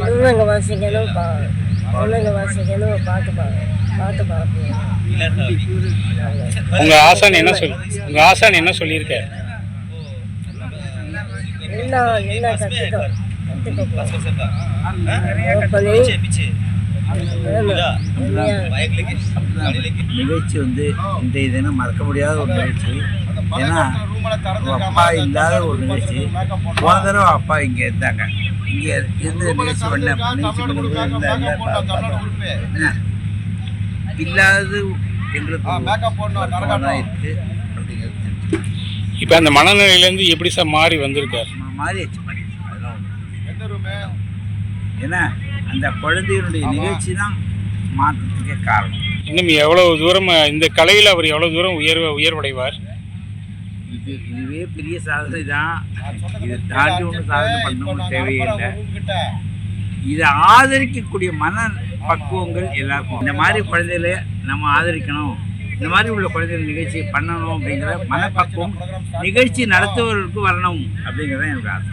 பொண்ணுங்க வாசிக்கணும் பா பொண்ணுங்க வாசிக்கணும் பாட்டு பா பாட்டு பார்க்கணும். உங்க ஆசான் என்ன சொல் உங்க ஆசான் என்ன கற்றுக்க பண்ணி நிகழ்ச்சி வந்து இன்றைய தினம் மறக்க முடியாத ஒரு நிகழ்ச்சி. ஏன்னா அப்பா இல்லாத ஒரு நிகழ்ச்சி. போன தடவை அப்பா இங்கே இருந்தாங்க. இங்கே இருந்து நிகழ்ச்சி பண்ண? இல்லாதது எங்களுக்கு இருக்கு. இப்போ அந்த மனநிலையிலேருந்து எப்படி சார் மாறி வந்திருக்காரு? மாறியாச்சு. ஏன்னா அந்த குழந்தையினுடைய நிகழ்ச்சி தான் மாற்றத்துக்கே காரணம். இன்னும் எவ்வளவு தூரம் இந்த கலையில் அவர் எவ்வளவு தூரம் உயர்வ உயர்வடைவார்? இது இதுவே பெரிய சாதனை தான். இதை தாண்டி ஒன்று சாதனை பண்ண தேவையில்லை. இதை ஆதரிக்கக்கூடிய மன பக்குவங்கள் எல்லாருக்கும். இந்த மாதிரி குழந்தைகளை நம்ம ஆதரிக்கணும். இந்த மாதிரி உள்ள குழந்தைகள் நிகழ்ச்சி பண்ணணும் அப்படிங்கிற மனப்பக்குவம் நிகழ்ச்சி நடத்துவர்களுக்கு வரணும் அப்படிங்கிறது எனக்கு ஆசை.